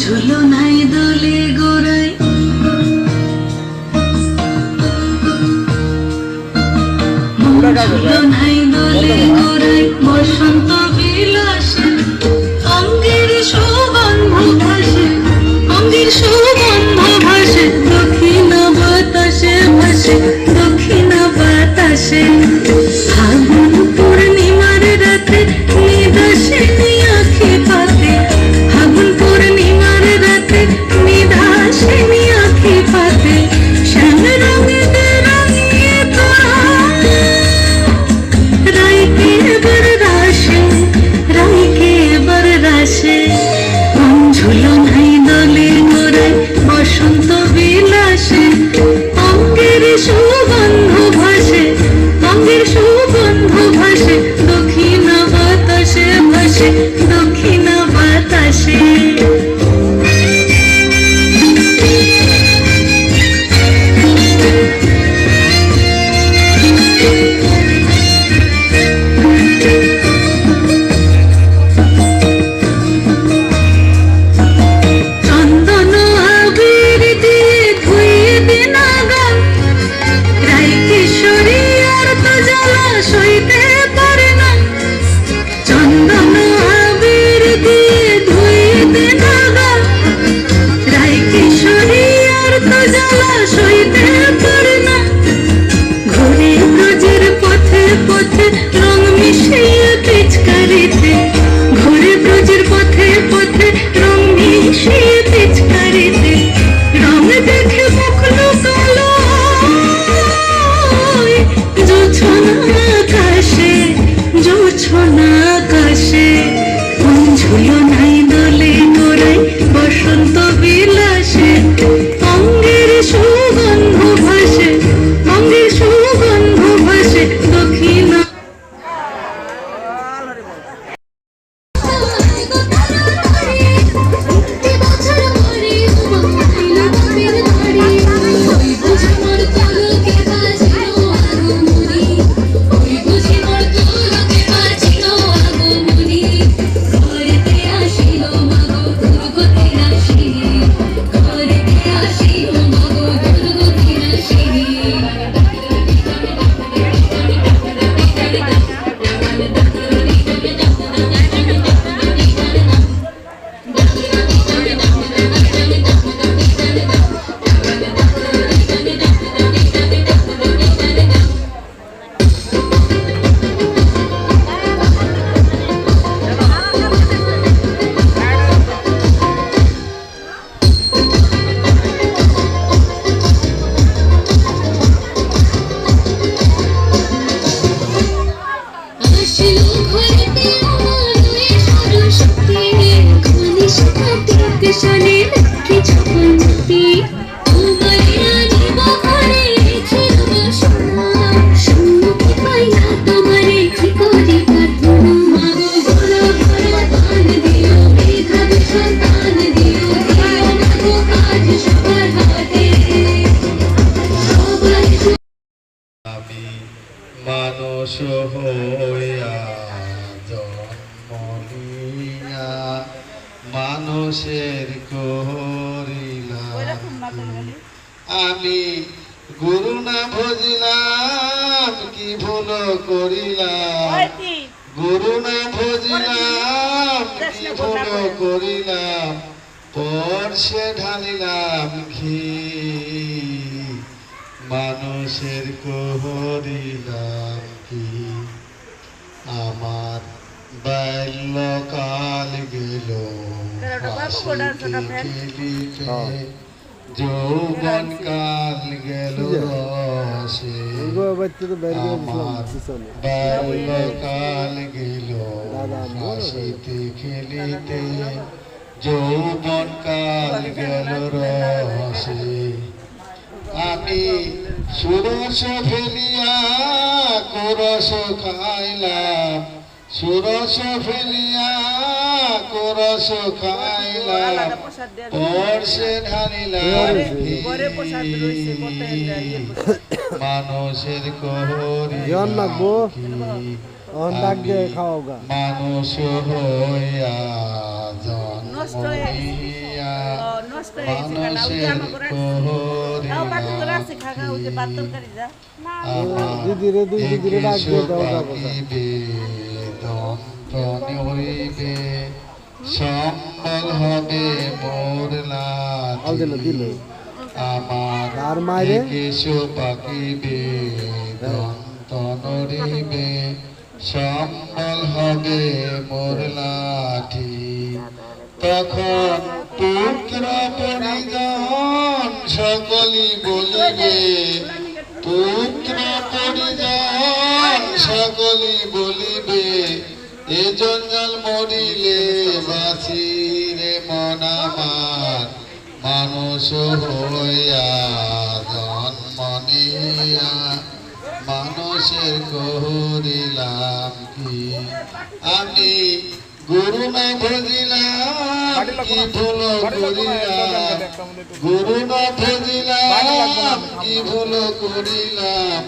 ঝুলো নাই দোলে গোড়ায়। ঝুলো নাই দোলে গোড়ায়। বসন্ত বিলাসে অঙ্গের সুগন্ধ ভাসে। অঙ্গের সুগন্ধ ভাসে। দক্ষিণ বাতাসে ভাসে। দক্ষিণ বাতাসে। আমার বাল্যকাল গেল। যৌবন কাল গেল রসে। আমার বাল্যকাল গেল হাসিতে খেলিতে যৌবন কাল গেল রসে। আমি সুরস ফেলিয়া কোরস খাইলা। সুরস ফেলিয়া কোরস খাইলা। পরশে ঢালিলা মানুষের কবর মানুষ হইয়া। জন্মিয়া মানুষের। দিদিরে দুই দিদিরে ডাক দিয়ে দাও যাব। হইবে সম্বল হবে মোর আল দিল আমার আর মায়েরে? কেশু পাকিবে দন্তনরিবে সম্বল হবে মোর লাঠি। তখন পুত্র পরিজন সকলি বলিবে পুত্র পরিজন সকলি বলিবে, এ জঞ্জাল মরিলে বাসি রে মন মানুষ হইয়া জন্ম নিয়া মানুষের করিলাম কি? আমি গুরু না ভজিলাম কি ভুল করিলাম? গুরু না ভজিলাম কি ভুল করিলাম?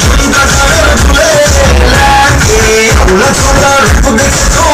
ঝুলতা ঝুলে লাগে ফুল ঝোলার দেখে তো